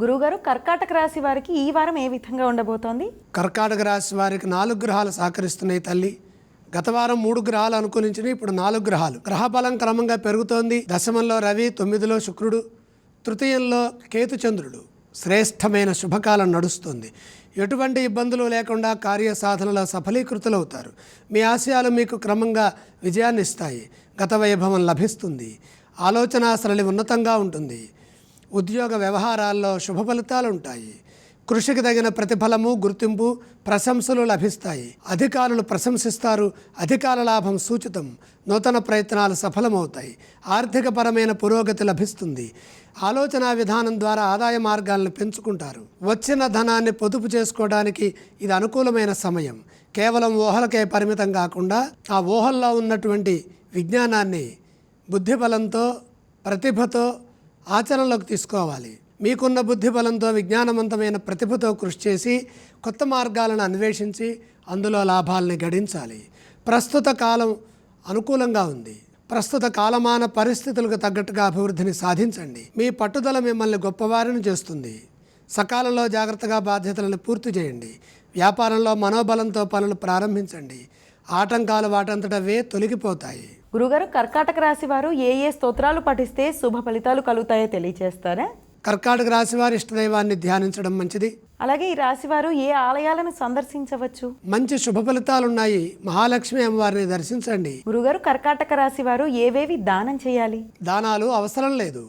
గురువుగారు కర్కాటక రాశి వారికి ఈ వారం ఏ విధంగా ఉండబోతోంది? కర్కాటక రాశి వారికి నాలుగు గ్రహాలు సహకరిస్తున్నాయి తల్లి. గత వారం మూడు గ్రహాలు అనుకూలించినవి ఇప్పుడు నాలుగు గ్రహాలు. గ్రహ బలం క్రమంగా పెరుగుతోంది. దశమంలో రవి తొమ్మిదిలో శుక్రుడు తృతీయంలో కేతుచంద్రుడు శ్రేష్టమైన శుభకాలం నడుస్తుంది. ఎటువంటి ఇబ్బందులు లేకుండా కార్య సాధనలో సఫలీకృతులవుతారు. మీ ఆశయాలు మీకు క్రమంగా విజయాన్ని ఇస్తాయి గత వైభవం లభిస్తుంది. ఆలోచన సరళి ఉన్నతంగా ఉంటుంది. ఉద్యోగ వ్యవహారాల్లో శుభ ఫలితాలు ఉంటాయి కృషికి తగిన ప్రతిఫలము గుర్తింపు ప్రశంసలు లభిస్తాయి. అధికారులు ప్రశంసిస్తారు అధికార లాభం సూచితం. నూతన ప్రయత్నాలు సఫలమవుతాయి. ఆర్థికపరమైన పురోగతి లభిస్తుంది. ఆలోచన విధానం ద్వారా ఆదాయ మార్గాలను పెంచుకుంటారు. వచ్చిన ధనాన్ని పొదుపు చేసుకోవడానికి ఇది అనుకూలమైన సమయం. కేవలం ఊహలకే పరిమితం కాకుండా ఆ ఊహల్లో ఉన్నటువంటి విజ్ఞానాన్ని బుద్ధిబలంతో ప్రతిభతో ఆచరణలోకి తీసుకోవాలి. మీకున్న బుద్ధి బలంతో విజ్ఞానవంతమైన ప్రతిభతో కృషి చేసి కొత్త మార్గాలను అన్వేషించి అందులో లాభాలని గడించాలి. ప్రస్తుత కాలం అనుకూలంగా ఉంది. ప్రస్తుత కాలమాన పరిస్థితులకు తగ్గట్టుగా అభివృద్ధిని సాధించండి. మీ పట్టుదల మిమ్మల్ని గొప్పవారిని చేస్తుంది. సకాలంలో జాగ్రత్తగా బాధ్యతలను పూర్తి చేయండి. వ్యాపారంలో మనోబలంతో పనులు ప్రారంభించండి. ఆటంకాలు వాటంతటవే తొలగిపోతాయి. గురుగారు కర్కాటక రాశి వారు ఏ ఏ స్తోత్రాలు పఠిస్తే శుభ ఫలితాలు కలుగుతాయో తెలియజేస్తారా కర్కాటక రాశి వారి ఇష్టదైవాన్ని ధ్యానించడం మంచిది. అలాగే ఈ రాశి వారు ఏ ఆలయాలను సందర్శించవచ్చు? మంచి శుభ ఫలితాలున్నాయి. మహాలక్ష్మి అమ్మవారిని దర్శించండి. గురుగారు కర్కాటక రాశి వారు ఏవేవి దానం చేయాలి? దానాలు అవసరం లేదు.